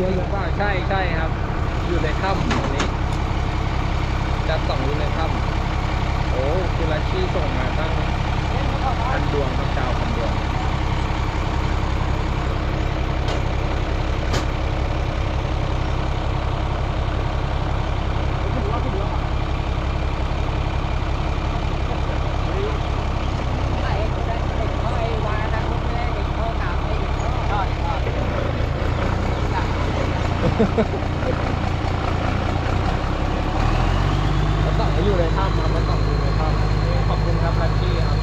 จริงหรือเปล่าใช่ใช่ครับ อยู่ในถ้ำตรงนี้จัดสองอยู่ในถ้ำโอ้คุณลัชชี่ส่งมาตั้งพันดวงครับดาวพันดวง มันต้องอยู่ในถ้ำครับแล้วต่องอยู่ในถ้ำขอบคุณครับลัชชี่ครับ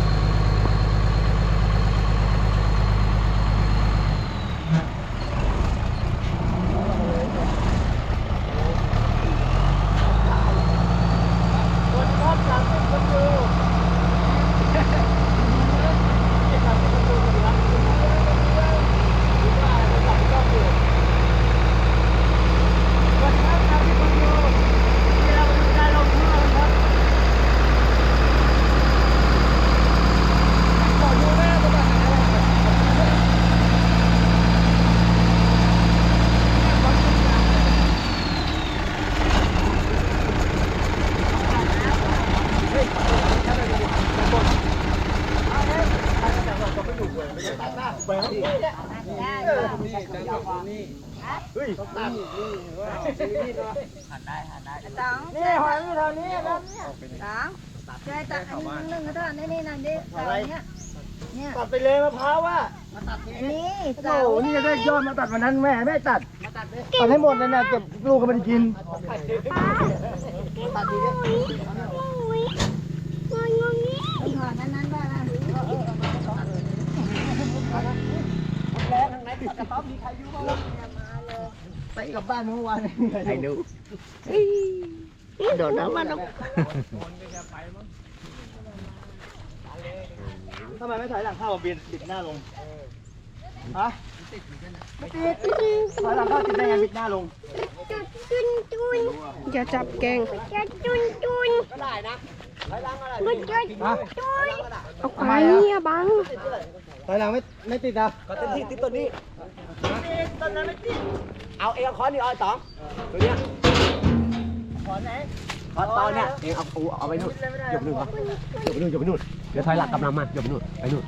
นี่หอยอยู่แถวนี้นะสองใช่ตัดอันนึงกระเท่านี่นี่นั่นดิอะไรเนี่ยเนี่ยตัดไปเลยมะพร้าวว่านี่โอ้โหนี่จะได้ยอดมาตัดวันนั้นแม่แม่ตัดตัดให้หมดเลยนะเก็บลูกก็ไม่ได้กินถอดนั้นนั้นว่า ไปกลับบ้านเมื่อวานไอ้หนูโดดน้ำมันแล้วทำไมไม่ถอยหลังเข้าบินบิดหน้าลงฮะไม่ติดถอยหลังเข้าติดได้ไงบิดหน้าลงอย่าจับแกงฮะเอาไปเนี่ยบังถอยหลังไม่ไม่ติดอะก็เต็มที่ติดตัวนี้ ต้นนั้นไม่ติดเอาเองเอาค้อนนี่เอาไอ้ตองตัวเนี้ยค้อนไหน ค้อนตอนเนี้ยเองเอาเอาเอาไปนู่นหยบนู่นวะหยบไปนู่นหยบไปนู่นเดี๋ยวถอยหลังกำลังมาหยบไปนู่นไปนู่น